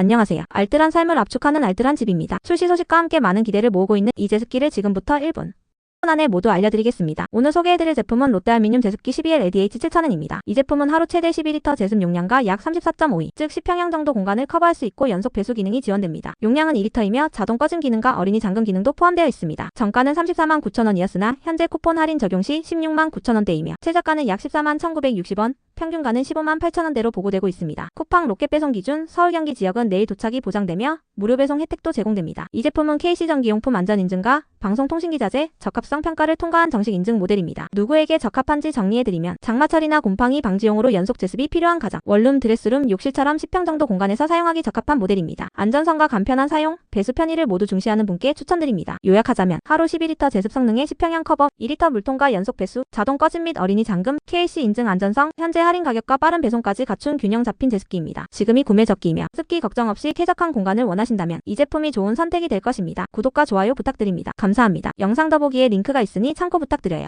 안녕하세요. 알뜰한 삶을 압축하는 알뜰한 집입니다. 출시 소식과 함께 많은 기대를 모으고 있는 이 제습기를 지금부터 1분. 안에 모두 알려드리겠습니다. 오늘 소개해드릴 제품은 롯데알미늄 제습기 12L ADH 7000원입니다. 이 제품은 하루 최대 12리터 제습 용량과 약 34.5인, 즉 10평형 정도 공간을 커버할 수 있고 연속 배수 기능이 지원됩니다. 용량은 2리터이며 자동 꺼짐 기능과 어린이 잠금 기능도 포함되어 있습니다. 정가는 34만 9천원이었으나 현재 쿠폰 할인 적용 시 16만 9천원대이며 최저가는 약 14만 1960원, 평균가는 15만 8천원대로 보고되고 있습니다. 쿠팡 로켓 배송 기준 서울 경기 지역은 내일 도착이 보장되며 무료 배송 혜택도 제공됩니다. 이 제품은 KC전기용품 안전인증과 방송통신기자재 적합성 평가를 통과한 정식 인증 모델입니다. 누구에게 적합한지 정리해드리면 장마철이나 곰팡이 방지용으로 연속 제습이 필요한 가정, 원룸, 드레스룸, 욕실처럼 10평 정도 공간에서 사용하기 적합한 모델입니다. 안전성과 간편한 사용, 배수 편의를 모두 중시하는 분께 추천드립니다. 요약하자면 하루 12리터 제습 성능의 10평형 커버, 2리터 물통과 연속 배수, 자동 꺼짐 및 어린이 잠금, KC 인증 안전성, 현재 할인 가격과 빠른 배송까지 갖춘 균형 잡힌 제습기입니다. 지금이 구매 적기이며 습기 걱정 없이 쾌적한 공간을 원하신다면 이 제품이 좋은 선택이 될 것입니다. 구독과 좋아요 부탁드립니다. 감사합니다. 영상 더보기에 링크가 있으니 참고 부탁드려요.